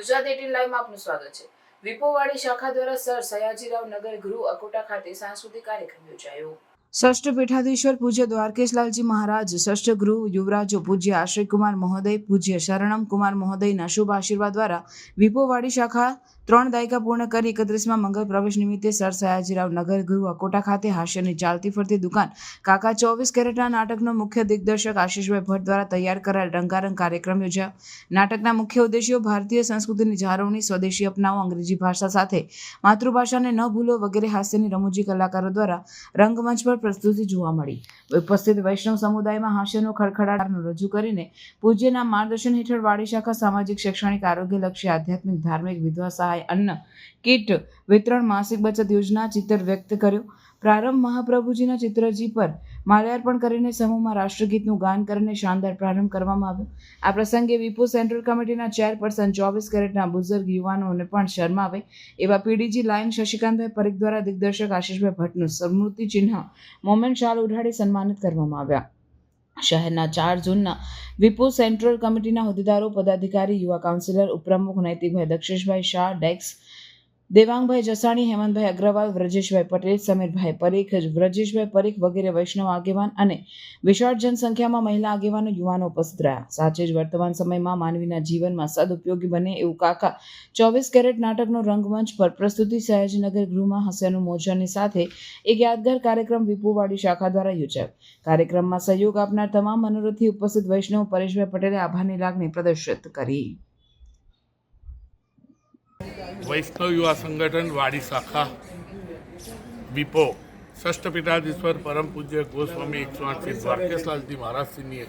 Gujarat eighteen લાઈવમાં આપનું સ્વાગત છે. વિપોવાડી શાખા દ્વારા સર સયાજીરાવ નગર ગૃહ અકોટા ખાતે સાંસ્કૃતિક કાર્યક્રમ યોજાયો. ષષ્ઠ પીઠાધીશ્વર પૂજ્ય દ્વારકેશલાલજી મહારાજ, ષષ્ઠ ગૃહ યુવરાજો પૂજ્ય આશ્રય કુમાર મહોદય, પૂજ્ય શરણમ કુમાર મહોદયના શુભ આશીર્વાદ દ્વારા વિપોવાડી શાખા ત્રણ દાયકા પૂર્ણ કરી એકત્રીસમાં મંગળ પ્રવેશ નિમિત્તે સર સયાજીરાવ નગર ગૃહ અકોટા ખાતે હાસ્યની ચાલતી ફરતી દુકાન કાકા ચોવીસ કેરેટના નાટકનો મુખ્ય દિગ્દર્શક આશીષભાઈ ભટ્ટ દ્વારા તૈયાર કરાયેલ રંગારંગ કાર્યક્રમ યોજાયો. નાટકના મુખ્ય ઉદ્દેશ્યો ભારતીય સંસ્કૃતિની જાળવણી, સ્વદેશી અપનાવો, અંગ્રેજી ભાષા સાથે માતૃભાષાને ન ભૂલો વગેરે હાસ્યની રમૂજી કલાકારો દ્વારા રંગમંચ પર પ્રસ્તુતિ જોવા મળી. ઉપસ્થિત વૈષ્ણવ સમુદાયમાં હાસ્યનો ખડખડાટનો રજૂ કરીને પૂજ્યના માર્ગદર્શન હેઠળ વાડી શાખા સામાજિક, શૈક્ષણિક, આરોગ્યલક્ષી, આધ્યાત્મિક, ધાર્મિક, વિધવા સહાય અન્ન. કીટ વિતરણ માસિક બચત યોજના ચિત્ર વ્યક્ત કર્યો. પ્રારંભ મહાપ્રભુજીના ચિત્રજી પર માલ્યાર્પણ કરીને સમૂહમાં રાષ્ટ્રગીતનું ગાન કરીને શાનદાર પ્રારંભ કરવામાં આવ્યો. આ પ્રસંગે વિપો સેન્ટ્રલ કમિટીના ચેરપર્સન ચોવીસ કેરેટના બુઝુર્ગ યુવાનોને પણ શરમાવે. એવા પીડીજી લાયન શશિકાંતભાઈ પરીખ દ્વારા દિગ્દર્શક આશીષભાઈ ભટ્ટનું સ્મૃતિ ચિહ્ન મોમેન્ટ શાલ ઉઢાડી સન્માનિત કરવામાં આવ્યા. શહેરના ચાર જૂનના વિપુ સેન્ટ્રલ કમિટીના હોદ્દેદારો, પદાધિકારી, યુવા કાઉન્સિલર, ઉપપ્રમુખ નૈતિકભાઈ દક્ષેશભાઈ શાહ, ડેક્સ દેવાંગભાઈ જસાણી, હેમંતભાઈ અગ્રવાલ વ્રજેશભાઈ પટેલ, સમીરભાઈ પરીખ વ્રજેશભાઈ પરીખ વગેરે વૈષ્ણવ આગેવાન અને વિશાળ જનસંખ્યામાં મહિલા આગેવાનો યુવાનો ઉપસ્થિત રહ્યા. સાચે જ વર્તમાન સમયમાં માનવીના જીવનમાં સદઉપયોગી બને એવું કાકા ચોવીસ કેરેટ નાટકનો રંગમંચ પર પ્રસ્તુતિ સયાજીનગર ગૃહમાં હસ્યાનું મોજાની સાથે એક યાદગાર કાર્યક્રમ વિપુવાડી શાખા દ્વારા યોજાયો. કાર્યક્રમમાં સહયોગ આપનાર તમામ મનોરથી ઉપસ્થિત વૈષ્ણવ પરેશભાઈ પટેલે આભારની લાગણી પ્રદર્શિત કરી. વૈષ્ણવ યુવા સંગઠન, વાડી શાખા, વિપો, ષષ્ઠ પીઠાધીશ્વર, પરમ પૂજ્ય ગોસ્વામી એકસો આઠથી દ્વારકેશલાલજી મહારાજસિંહની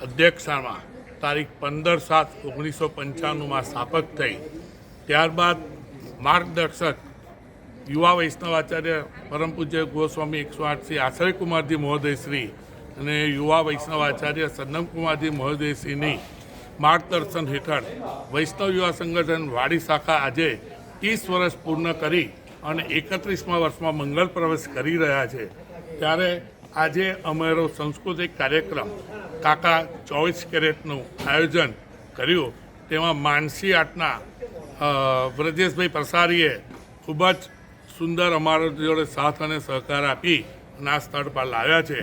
અધ્યક્ષતામાં તારીખ પંદર સાત ઓગણીસો પંચાણુંમાં સ્થાપક થઈ. ત્યારબાદ માર્ગદર્શક યુવા વૈષ્ણવ આચાર્ય પરમ પૂજ્ય ગોસ્વામી એકસો આઠથી આશ્રય કુમારજી મહોદયશ્રી અને યુવા વૈષ્ણવ આચાર્ય સન્નમકુમારજી મહોદયશ્રીની માર્ગદર્શન હેઠળ વૈષ્ણવ યુવા સંગઠન વાડી શાખા આજે ત્રીસ વર્ષ પૂર્ણ કરી અને એકત્રીસમા વર્ષમાં મંગળ પ્રવેશ કરી રહ્યા છે. ત્યારે આજે અમારો સાંસ્કૃતિક કાર્યક્રમ કાકા ચોવીસ કેરેટનું આયોજન કર્યું. તેમાં માનસી આર્ટના વ્રજેશભાઈ પ્રસારીએ ખૂબ જ સુંદર અમારો જોડે સાથ અને સહકાર આપી ના સ્થળ પર લાવ્યા છે.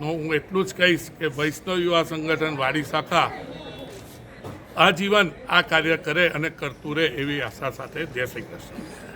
હું એટલું જ કહીશ કે વૈષ્ણવ યુવા સંગઠન વાડી શાખા આજીવન આ કાર્ય કરે અને કરતું રહે એવી આશા સાથે જય શ્રી કૃષ્ણ.